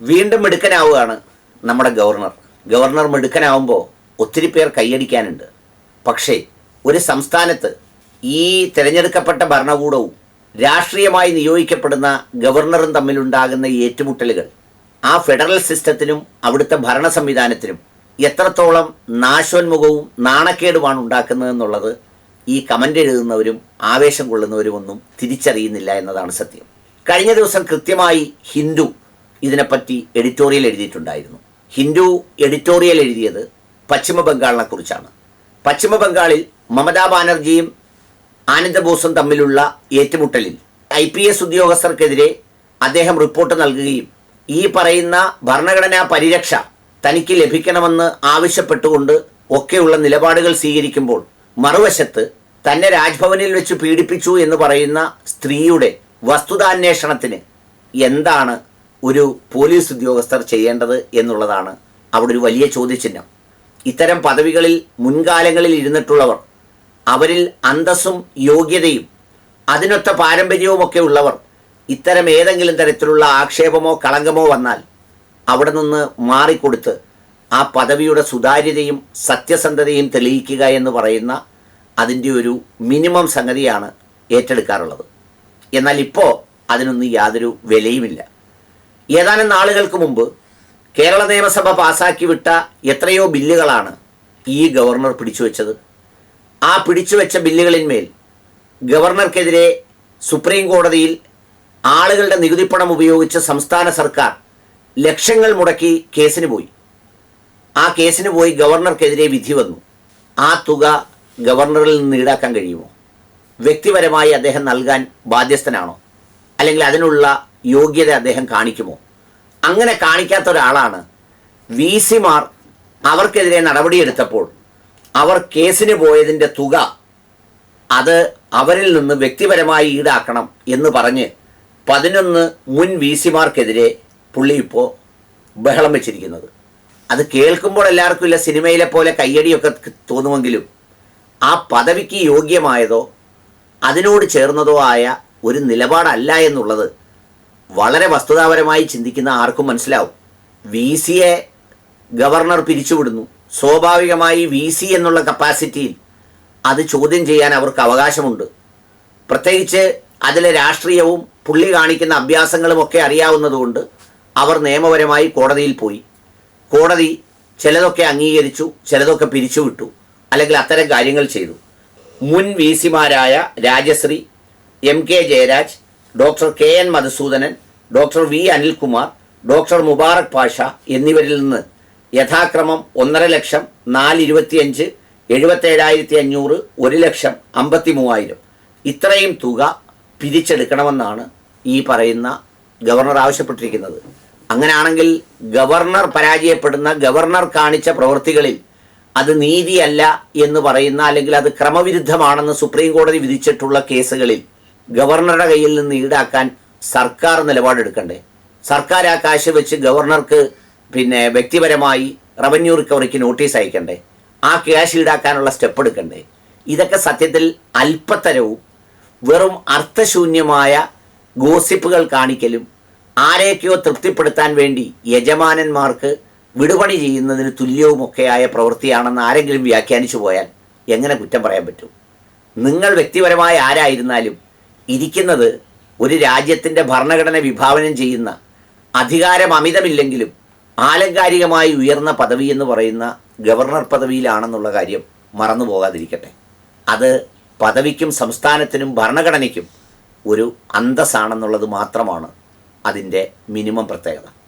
വീണ്ടും മിടുക്കനാവുകയാണ് നമ്മുടെ governor. Governor മിടുക്കനാവുമ്പോൾ ഒത്തിരി പേർ കൈയടിക്കാനുണ്ട്. പക്ഷേ ഒരു സംസ്ഥാനത്ത് ഈ തിരഞ്ഞെടുക്കപ്പെട്ട ഭരണകൂടവും രാഷ്ട്രീയമായി നിയോഗിക്കപ്പെടുന്ന ഗവർണറും തമ്മിലുണ്ടാകുന്ന ഏറ്റുമുട്ടലുകൾ ആ ഫെഡറൽ സിസ്റ്റത്തിനും അവിടുത്തെ ഭരണ സംവിധാനത്തിനും എത്രത്തോളം നാശോന്മുഖവും നാണക്കേടുമാണ് ഉണ്ടാക്കുന്നതെന്നുള്ളത് ഈ കമന്റ് എഴുതുന്നവരും ആവേശം കൊള്ളുന്നവരും ഒന്നും തിരിച്ചറിയുന്നില്ല എന്നതാണ് സത്യം. കഴിഞ്ഞ ദിവസം കൃത്യമായി ഹിന്ദു ഇതിനെപ്പറ്റി എഡിറ്റോറിയൽ എഴുതിയിട്ടുണ്ടായിരുന്നു. ഹിന്ദു എഡിറ്റോറിയൽ എഴുതിയത് പശ്ചിമ ബംഗാളിനെ കുറിച്ചാണ്. പശ്ചിമ ബംഗാളിൽ മമതാ ബാനർജിയും ആനന്ദബോസും തമ്മിലുള്ള ഏറ്റുമുട്ടലിൽ ഐ പി എസ് ഉദ്യോഗസ്ഥർക്കെതിരെ അദ്ദേഹം റിപ്പോർട്ട് നൽകുകയും ഈ പറയുന്ന ഭരണഘടനാ പരിരക്ഷ തനിക്ക് ലഭിക്കണമെന്ന് ആവശ്യപ്പെട്ടുകൊണ്ട് ഒക്കെയുള്ള നിലപാടുകൾ സ്വീകരിക്കുമ്പോൾ മറുവശത്ത് തന്നെ രാജ്ഭവനിൽ വെച്ച് പീഡിപ്പിച്ചു എന്ന് പറയുന്ന സ്ത്രീയുടെ വസ്തുതാന്വേഷണത്തിന് എന്താണ് ഒരു പോലീസ് ഉദ്യോഗസ്ഥർ ചെയ്യേണ്ടത് എന്നുള്ളതാണ് അവിടെ ഒരു വലിയ ചോദ്യചിഹ്നം. ഇത്തരം പദവികളിൽ മുൻകാലങ്ങളിൽ ഇരുന്നിട്ടുള്ളവർ അവരിൽ അന്തസ്സും യോഗ്യതയും അതിനൊത്ത പാരമ്പര്യവുമൊക്കെ ഉള്ളവർ ഇത്തരം ഏതെങ്കിലും തരത്തിലുള്ള ആക്ഷേപമോ കളങ്കമോ വന്നാൽ അവിടെ നിന്ന് മാറിക്കൊടുത്ത് ആ പദവിയുടെ സുതാര്യതയും സത്യസന്ധതയും തെളിയിക്കുക എന്ന് പറയുന്ന അതിന്റെ ഒരു മിനിമം സംഗതിയാണ് ഏറ്റെടുക്കാറുള്ളത്. എന്നാൽ ഇപ്പോൾ അതിനൊന്നും യാതൊരു വിലയുമില്ല. ഏതാനും നാളുകൾക്ക് മുമ്പ് കേരള നിയമസഭ പാസാക്കി വിട്ട എത്രയോ ബില്ലുകളാണ് ഈ ഗവർണർ പിടിച്ചുവെച്ചത് ആ പിടിച്ചുവെച്ച ബില്ലുകളിന്മേൽ ഗവർണർക്കെതിരെ സുപ്രീം കോടതിയിൽ ആളുകളുടെ നികുതിപ്പണം ഉപയോഗിച്ച് സംസ്ഥാന സർക്കാർ ലക്ഷങ്ങൾ മുടക്കി കേസിന് പോയി. ആ കേസിന് പോയി ഗവർണർക്കെതിരെ വിധി വന്നു. ആ തുക ഗവർണറിൽ നിന്ന് ഈടാക്കാൻ കഴിയുമോ? വ്യക്തിപരമായി അദ്ദേഹം നൽകാൻ ബാധ്യസ്ഥനാണോ? അല്ലെങ്കിൽ അതിനുള്ള യോഗ്യത അദ്ദേഹം കാണിക്കുമോ? അങ്ങനെ കാണിക്കാത്ത ഒരാളാണ് വി സിമാർ അവർക്കെതിരെ നടപടിയെടുത്തപ്പോൾ അവർ കേസിന് പോയതിന്റെ തുക അത് അവരിൽ നിന്ന് വ്യക്തിപരമായി ഈടാക്കണം എന്ന് പറഞ്ഞ് പതിനൊന്ന് മുൻ വി സിമാർക്കെതിരെ പുള്ളി ഇപ്പോൾ ബഹളം വെച്ചിരിക്കുന്നത്. അത് കേൾക്കുമ്പോൾ എല്ലാവർക്കും ഇല്ല സിനിമയിലെ പോലെ കയ്യടിയൊക്കെ തോന്നുമെങ്കിലും ആ പദവിക്ക് യോഗ്യമായതോ അതിനോട് ചേർന്നതോ ആയ ഒരു നിലപാടല്ല എന്നുള്ളത് വളരെ വസ്തുതാപരമായി ചിന്തിക്കുന്ന ആർക്കും മനസ്സിലാവും. വി സിയെ ഗവർണർ പിരിച്ചുവിടുന്നു. സ്വാഭാവികമായി വി സി എന്നുള്ള കപ്പാസിറ്റിയിൽ അത് ചോദ്യം ചെയ്യാൻ അവർക്ക് അവകാശമുണ്ട്. പ്രത്യേകിച്ച് അതിലെ രാഷ്ട്രീയവും പുള്ളി കാണിക്കുന്ന അഭ്യാസങ്ങളും ഒക്കെ അറിയാവുന്നതുകൊണ്ട് അവർ നിയമപരമായി കോടതിയിൽ പോയി. കോടതി ചിലതൊക്കെ അംഗീകരിച്ചു ചിലതൊക്കെ പിരിച്ചുവിട്ടു അല്ലെങ്കിൽ അത്തരം കാര്യങ്ങൾ ചെയ്തു. മുൻ V സിമാരായ Rajasree M K Jayaraj doctor K N Madhusoodanan doctor V Anilkumar doctor Mubarak Pasha എന്നിവരിൽ നിന്ന് യഥാക്രമം ഒന്നര ലക്ഷം നാല് ഇരുപത്തിയഞ്ച് എഴുപത്തേഴായിരത്തി അഞ്ഞൂറ് ഒരു ലക്ഷം അമ്പത്തി മൂവായിരം ഇത്രയും തുക പിരിച്ചെടുക്കണമെന്നാണ് ഈ പറയുന്ന ഗവർണർ ആവശ്യപ്പെട്ടിരിക്കുന്നത്. അങ്ങനെയാണെങ്കിൽ ഗവർണർ പരാജയപ്പെടുന്ന ഗവർണർ കാണിച്ച പ്രവൃത്തികളിൽ അത് നീതിയല്ല എന്ന് പറയുന്ന അല്ലെങ്കിൽ അത് ക്രമവിരുദ്ധമാണെന്ന് സുപ്രീം കോടതി വിധിച്ചിട്ടുള്ള കേസുകളിൽ ഗവർണറുടെ കയ്യിൽ നിന്ന് ഈടാക്കാൻ സർക്കാർ നിലപാടെടുക്കണ്ടേ? സർക്കാർ ആ കാശ് വെച്ച് ഗവർണർക്ക് പിന്നെ വ്യക്തിപരമായി റവന്യൂ റിക്കവറിക്ക് നോട്ടീസ് അയക്കണ്ടേ? ആ ക്യാഷ് ഈടാക്കാനുള്ള സ്റ്റെപ്പ് എടുക്കണ്ടേ? ഇതൊക്കെ സത്യത്തിൽ അല്പത്തരവും വെറും അർത്ഥശൂന്യമായ ഗോസിപ്പുകൾ കാണിക്കലും ആരെയൊക്കെയോ തൃപ്തിപ്പെടുത്താൻ വേണ്ടി യജമാനന്മാർക്ക് വിടുപണി ചെയ്യുന്നതിന് തുല്യവുമൊക്കെയായ പ്രവൃത്തിയാണെന്ന് ആരെങ്കിലും വ്യാഖ്യാനിച്ചു പോയാൽ എങ്ങനെ കുറ്റം പറയാൻ പറ്റും? നിങ്ങൾ വ്യക്തിപരമായ ആരായിരുന്നാലും ഇരിക്കുന്നത് ഒരു രാജ്യത്തിന്റെ ഭരണഘടന വിഭാവനം ചെയ്യുന്ന അധികാരം അമിതമില്ലെങ്കിലും ആലങ്കാരികമായി ഉയർന്ന പദവി എന്ന് പറയുന്ന ഗവർണർ പദവിയിലാണെന്നുള്ള കാര്യം മറന്നു പോകാതിരിക്കട്ടെ. അത് പദവിക്കും സംസ്ഥാനത്തിനും ഭരണഘടനയ്ക്കും ഒരു അന്തസ്സാണെന്നുള്ളത് മാത്രമാണ് അതിന്റെ മിനിമം പ്രത്യേകത.